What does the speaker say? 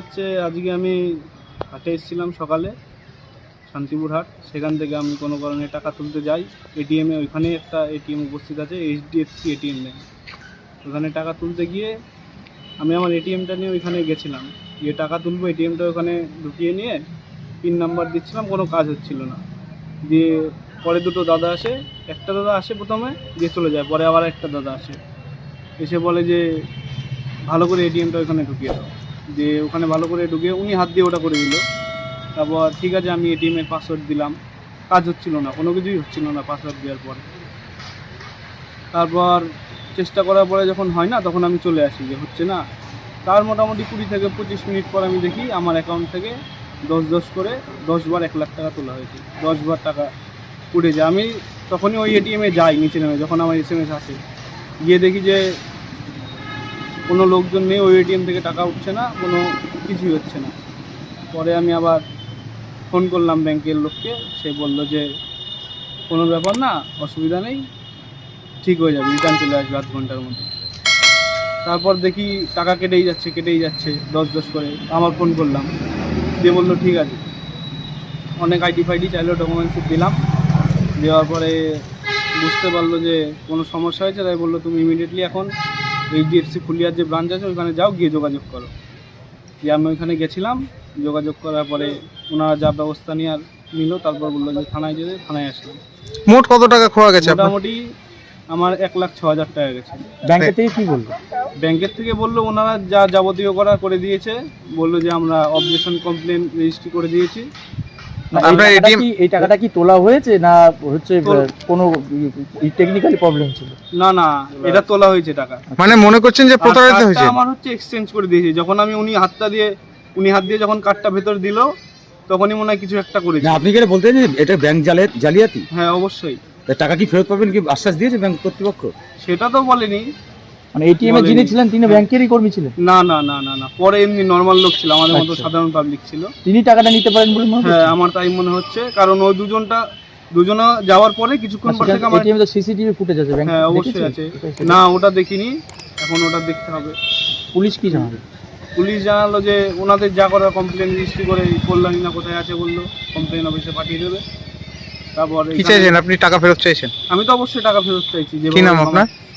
হচ্ছে আজকে আমি হাটে এসেছিলাম সকালে, শান্তিপুর হাট। সেখান থেকে আমি কোনো কারণে টাকা তুলতে যাই। এটিএমে ওইখানে একটা এটিএম উপস্থিত আছে এইচডিএফসি এটিএম ব্যাংক ওখানে টাকা তুলতে গিয়ে আমি আমার এটিএমটা নিয়ে ওইখানে গেছিলাম। গিয়ে টাকা তুলবো এটিএমটা ওখানে ঢুকিয়ে নিয়ে পিন নাম্বার দিচ্ছিলাম, কোনো কাজ হচ্ছিল না। দিয়ে পরে দুটো দাদা আসে, একটা দাদা আসে প্রথমে, দিয়ে চলে যায়, পরে আবার একটা দাদা আসে। এসে বলে যে, ভালো করে এটিএমটা ওইখানে ঢুকিয়ে দাও। দিয়ে ওখানে ভালো করে ঢুকে উনি হাত দিয়ে ওটা করে দিল। তারপর ঠিক আছে, আমি এটিএমের পাসওয়ার্ড দিলাম। কাজ হচ্ছিল না, কোনো কিছুই হচ্ছিল না পাসওয়ার্ড দেওয়ার পরে। তারপর চেষ্টা করার পরে যখন হয় না, তখন আমি চলে আসি যে হচ্ছে না। তার মোটামুটি কুড়ি থেকে পঁচিশ মিনিট পর আমি দেখি আমার অ্যাকাউন্ট থেকে দশ দশ করে দশ বার এক লাখ টাকা তোলা হয়েছে। দশ বার টাকা উঠে যায়। আমি তখনই ওই এটিএমে যাই, নিচে নেমে, যখন আমার এস এম এস আসে। গিয়ে দেখি যে কোনো লোকজন নেই, ওই এটিএম থেকে টাকা উঠছে না, কোনো কিছুই হচ্ছে না। পরে আমি আবার ফোন করলাম ব্যাংকের লোককে, সে বলল যে, কোনো ব্যাপার না, অসুবিধা নেই, ঠিক হয়ে যাবে রিটার্ন চলে আসবে আধ ঘণ্টার মধ্যে। তারপর দেখি টাকা কেটেই যাচ্ছে কেটেই যাচ্ছে, দশ দশ করে। আমার ফোন করলাম, দিয়ে বলল, ঠিক আছে। অনেক আইডি ফাইডি, চাইলো ডকুমেন্টস দিলাম। দেওয়ার পরে বুঝতে পারল যে কোনো সমস্যা হয়েছে, তাই বলল, তুমি ইমিডিয়েটলি এখন এইচডিএফসি ফুলিয়ার যে ব্রাঞ্চ আছে ওইখানে যাও গিয়ে যোগাযোগ করো। দিয়ে আমি ওইখানে গেছিলাম যোগাযোগ করার পরে ওনারা যা ব্যবস্থা নেওয়ার নিল তারপর বলল যে থানায় যেতে থানায় আসলাম। মোট কত টাকা খোয়া গেছে মোটামুটি আমার এক লাখ ছ হাজার টাকা গেছে। ব্যাংকের থেকে কি বলল? ব্যাংকের থেকে বলল ওনারা যা যাবতীয় করা করে দিয়েছে বলল যে আমরা অবজেকশন কমপ্লেন রেজিস্ট্রি করে দিয়েছি। এই আপনার টাকাটা কি এই টাকাটা কি তোলা হয়েছে না হচ্ছে কোনো টেকনিক্যালি প্রবলেম ছিল? না না এটা তোলা হয়েছে টাকা। মানে মনে করছেন যে প্রতারিত হয়েছে? আমার হচ্ছে এক্সচেঞ্জ করে দিয়েছে। যখন আমি উনি হাতটা দিয়ে উনি হাত দিয়ে যখন কার্ডটা ভেতর দিল তখনই মনে হয় কিছু একটা করেছে। আপনি কি যে এটা ব্যাংক জালিয়াতি? হ্যাঁ অবশ্যই। টাকা কি ফেরত পাবেন কি আশ্বাস দিয়েছে ব্যাংক কর্তৃপক্ষ? সেটা তো বলেনি। মানে এটিএম এ যিনি ছিলেন তিনি ব্যাংকেরই কর্মী ছিলেন? না না না না না। পরে এমনি নর্মাল লোক ছিল আমাদের মতো আচ্ছা। সাধারণ পাবলিক ছিল। তিনি টাকাটা নিতে পারেন বলে মনে হ্যাঁ আমার তাই মনে হচ্ছে। কারণ ওই দুজনটা দুজনে যাওয়ার পরে কিছুক্ষণ পর থেকে আমার এটিএম এ তো সিসিটিভি ফুটেজ আছে ব্যাংক হ্যাঁ অবশ্যই আছে। না ওটা দেখিনি। এখন ওটা দেখতে হবে। পুলিশ কি জানাবে পুলিশ জানালো যে ওনাদের যা করার কমপ্লেন রেজিস্ট্রি করে কল্যাণী না কোথায় আছে বলল। কমপ্লেন অফিসে পাঠিয়ে দেবে। তারপর কি চাইছেন? আপনি টাকা ফেরত চাইছেন? আমি তো অবশ্যই টাকা ফেরত চাইছি। যে কি নাম আপনার?